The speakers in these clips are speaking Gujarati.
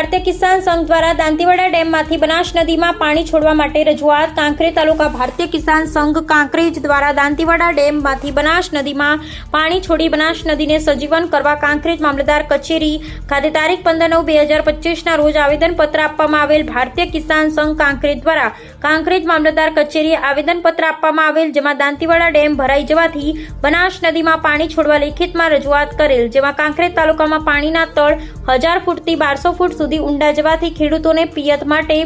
ભારતીય કિસાન સંઘ દ્વારા દાંતીવાડા ડેમમાંથી બનાસ નદીમાં પાણી છોડવા માટે રજૂઆત કાંકરેજ તાલુકા ભારતીય કિસાન સંઘ કાંકરેજ દ્વારા દાંતીવાડા ડેમમાંથી બનાસ નદીમાં પાણી છોડી બનાસ નદીને સજીવન કરવા કાંકરેજ મામલતદાર કચેરી ખાતે તારીખ પંદર નવ બે હજાર પચીસના રોજ આવેદનપત્ર આપવામાં આવેલ ભારતીય કિસાન સંઘ કાંકરેજ દ્વારા કાંકરેજ મામલતદાર કચેરીએ આવેદનપત્ર આપવામાં આવેલ જેમાં દાંતીવાડા ડેમ ભરાઈ જવાથી બનાસ નદીમાં પાણી છોડવા લેખિતમાં રજૂઆત કરેલ, જેમાં કાંકરેજ તાલુકામાં પાણીના તળ હજાર ફૂટથી બારસો ફૂટ સુધી ઊંડા જવાથી ખેડૂતોને પિયત માટે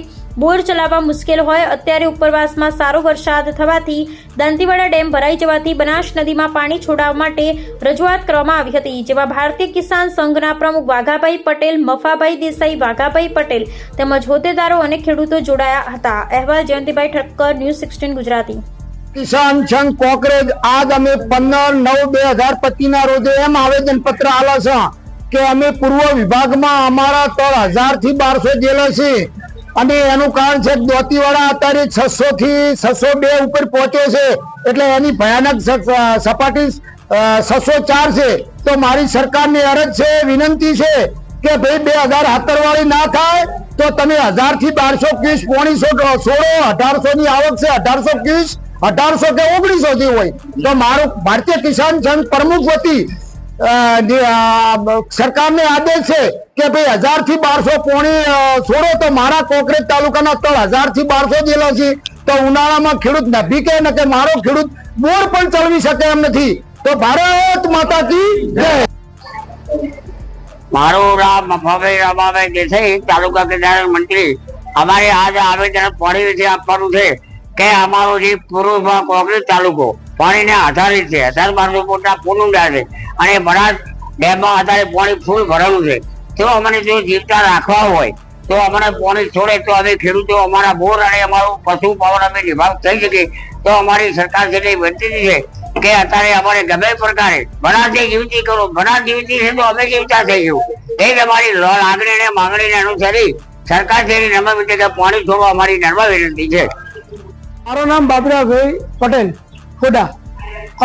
બોર ચલાવવા મુશ્કેલ હોય. અત્યારે ઉપરવાસમાં સારો વરસાદ થવાથી દાંતીવાડા ડેમ ભરાઈ જવાથી બનાસ નદીમાં પાણી છોડાવવા માટે રજૂઆત કરવામાં આવી હતી, જેમાં ભારતીય કિસાન સંઘના પ્રમુખ વાઘાભાઈ પટેલ, મફાભાઈ દેસાઈ, વાઘાભાઈ પટેલ તેમજ હોદ્દેદારો અને ખેડૂતો જોડાયા હતા. અહેવાલ જયંતિભાઈ ઠક્કર, ન્યૂઝ સિક્સટીન ગુજરાતી. કિસાન સંઘ કોકરેજ આજ પંદર નવ બે હજાર પચીસ ના રોજે એમ આવેદન પત્ર આલા છે. કે અમે પૂર્વ વિભાગમાં અમારા ત્રણ હજારથી બારસો જેલા છે અને એનું કારણ છે દોતીવાળા અત્યારે છસો થી છસો બે ઉપર પહોંચ્યો છે. એટલે એની ભયાનક સપાટી છસો ચાર છે. તો મારી સરકારની અરજ છે, વિનંતી છે કે ભાઈ બે હજાર સત્તર વાળી ના થાય, તો તમે હજારથી બારસો કીસ પોણીસો સોળો અઢારસો ની આવક છે, અઢારસો કીસ અઢારસો કે ઓગણીસો થી હોય. તો મારું ભારતીય કિસાન સંઘ પ્રમુખ વતી સરકારને આદેશ છે કે ભાઈ હજારથી બારસો પોણી છોડો તો મારા કોકરેજ તાલુકાના તળ હજારથી બારસો જેલો છે. તો ઉનાળામાં ખેડૂત નભી કે ન કે મારો ખેડૂત બોર પણ ચલાવી શકે એમ નથી. તો ભારત માતા કી જય. મારું નામ મફાભાઈ રામાભાઈ દેસાઈ તાલુકા કેદાર મંત્રી. અમારે આજે આવેદન પાણી વિશે આપવાનું છે કે અમારો જે પૂર્વ કોંગ્રેસ તાલુકો પાણીને આધારિત છે. હજાર બારસો ફૂટના પુનુંડા છે. અને બનાસ ડેમમાં અત્યારે પાણી ફૂલ ભરેલું છે. તો અમને જો જીવતા રાખવા હોય, તો અમને પાણી છોડે, તો અમે ખેડૂતો, અમારા બોર અને અમારું પશુ પાવન અમે નિભાવ થઈ શકીએ તો અમારી સરકાર છે વિનંતી છે કે અત્યારે અમારે ગમે પ્રકારે બનાસને જીવતી કરો બનાસ જીવતી છે તો અમે જીવતા થઈ ગયું? એ જ અમારી લાગણી ને માંગણીને અનુસરી સરકાર છે નમ્ર વિનંતી કે પાણી છોડવા અમારી નર્મા વિનંતી છે. મારું નામ બાબરાભાઈ પટેલ. ખોડા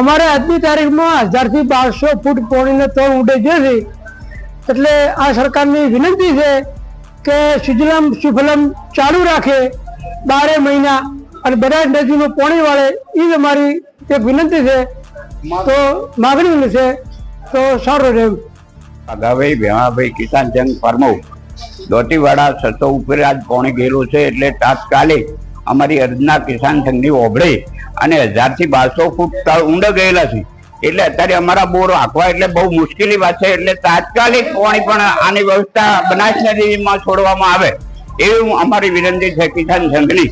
અમારે આજની તારીખમાં હજારથી બારસો ફૂટ પોણીને તળ ઉડે છે. એટલે આ સરકારની વિનંતી છે કે સુજલમ સુફલમ ચાલુ રાખે બારે મહિના અને બધા જ પોણી વાળે. એ જ અમારી એક વિનંતી છે. તો માગણી છે. તો સારું રહેવું. અગાભાઈ ભેમાભાઈ કિસાન જંગ પ્રમુખ દોટીવાડા સતો ઉપર આજ પોણી ગયેલું છે એટલે તાત્કાલિક અમારી અર્જના કિસાન સંઘની ઓભળી અને હજારથી બારસો ફૂટ ઊંડે ગયેલા છે. એટલે અત્યારે અમારા બોર આખવા એટલે બહુ મુશ્કેલી વાત છે. એટલે તાત્કાલિક પાણી પણ આની વ્યવસ્થા બનાસ નદીમાં છોડવામાં આવે. એવી અમારી વિનંતી છે કિસાન સંઘની.